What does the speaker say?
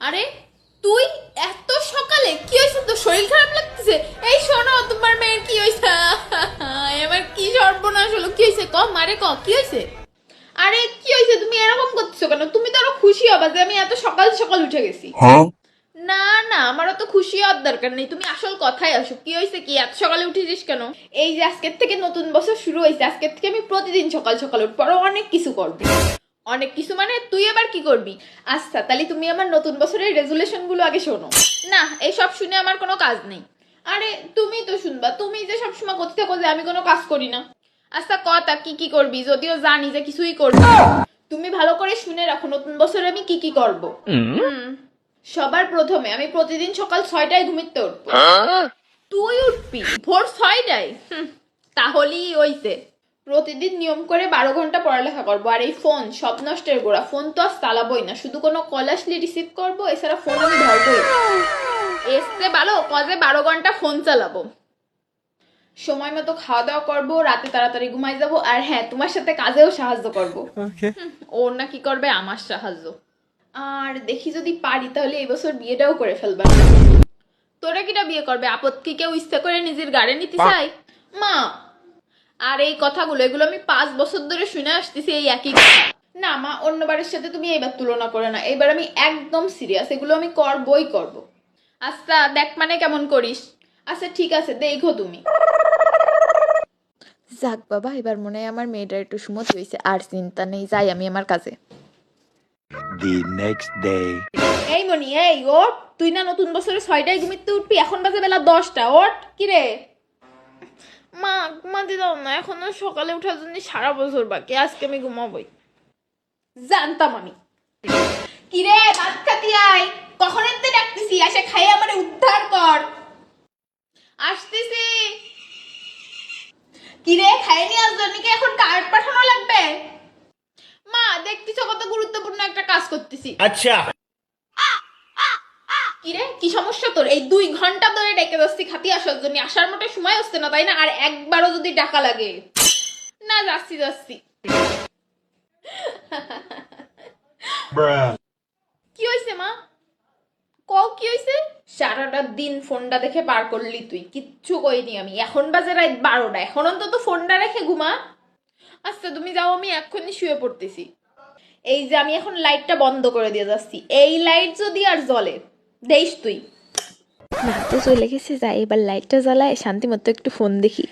আরে তুই এত সকালে কি হয়েছে? তোর শরীর খারাপ লাগতেছে? এই শোনো তোমার মেয়ের কি হয়েছে? এবার কি সর্বনাশ হলো? কি হয়েছে? ক মারে ক কি হয়েছে? আরে কি হয়েছে? তুমি এরকম করতেছো কেন? তুমি তো আরও খুশি হবা যে আমি এত সকাল সকাল উঠে গেছি। না না আমারও তো খুশি হওয়ার দরকার নেই। তুমি আসল কথাই আসো। কি হয়েছে কি? এত সকালে উঠেছিস কেন? এই যে আজকের থেকে নতুন বছর শুরু হয়েছে আজকের থেকে আমি প্রতিদিন সকাল সকাল উঠবো আরও অনেক কিছু করব। অনেক কিছু মানে তুই এবার কি করবি? আচ্ছা তাহলে তুমি আমার নতুন বছরের রেজুলেশনগুলো আগে শোনো। না এসব শুনে আমার কোনো কাজ নেই। আরে তুমি তো শুনবা তুমি যে সবসময় করতে থাকো যে আমি কোনো কাজ করি না। আচ্ছা কথা কি কি করবি? যদিও জানি যে কিছুই করবি তুমি ভালো করে শুনে রাখো নতুন বছরে আমি কি কি করব। হুম। সবার প্রথমে আমি প্রতিদিন সকাল ছয়টায় ঘুমিতে উঠবো। তুই উঠবি ভোর ছয়টায়? তাহলেই ওইতে প্রতিদিন নিয়ম করে বারো ঘণ্টা পড়ালেখা করব। আর এই ফোন সব নষ্টের গোড়া। ফোন তো আর চালাবোই না। শুধু কোনো কল আসলে রিসিভ করব এছাড়া ফোন আমি ধরবোই না। এসছে ভালো কজে বারো ঘণ্টা ফোন চালাবো। সময় মতো খাওয়া দাওয়া করব রাতে তাড়াতাড়ি ঘুমাই যাব। আর হ্যাঁ তোমার সাথে কাজেও সাহায্য করব। ওর না কি করবে আমার সাহায্য। আর দেখি যদি পারি তাহলে এই বছর বিয়েটাও করে ফেলবে। তোরা কিটা বিয়ে করবে? আপত্তি কেউ ইচ্ছা করে নিজের গাড়ি নিতে চাই মা আর এই কথাগুলো এগুলো আমি পাঁচ বছর ধরে শুনে আসতেছি এই একই কথা। না মা অন্য অন্যবারের সাথে তুমি এইবার তুলনা করে না। এবার আমি একদম সিরিয়াস এগুলো আমি করবই করব। আচ্ছা দেখ মানে কেমন করিস? আচ্ছা ঠিক আছে দেখো তুমি। যাক বাবা এবার মনে হয় আমার মেয়েটার একটু সুমত হয়েছে আর চিন্তা নেই যাই আমি আমার কাজে. এই মনি এই ওট তুই না নতুন বছরে ছয়টায় ঘুমিতে উঠবি এখন বাজে বেলা দশটা ওট কিরে? মা ঘুমাতে দাও না এখনও সকালে ওঠার জন্য সারা বছর বাকি আজকে আমি ঘুমাবই। জানতাম আমি। কিরে ভাত খাতি আয় কখন এতে ডাকতেছি? আসে খাই আমার উদ্ধার কর। আসতেছি। কিরে খাই নিয়ে আসবার নাকি? এখন কার্ড পাঠানো লাগবে? মা দেখতেছ কত গুরুত্বপূর্ণ একটা কাজ করতেছি। আচ্ছা। তোর এই দুই ঘণ্টা ধরে ডেকে যাচ্ছি খাতি আসার জন্য আসার মোটে সময় হচ্ছে না তাই না? আর একবারও যদি টাকা লাগে। না যাচ্ছি যাচ্ছি। কি হয়েছে মা? ক কি হয়েছে সারাটা দিন ফোনটা দেখে পার করলি তুই। কিচ্ছু কইনি আমি। এখন বাজে রাত বারোটা। এখন অন্তত ফোনটা রেখে ঘুমা। আচ্ছা তুমি যাও আমি এক্ষুনি শুয়ে পড়তেছি। এই যে আমি এখন লাইটটা বন্ধ করে দিয়ে যাচ্ছি। এই লাইট যদি আর জ্বলে দেইস তুই। না তো চলে গেছে যাই এবার লাইটটা জ্বালায় শান্তি মতো একটু ফোন দেখি।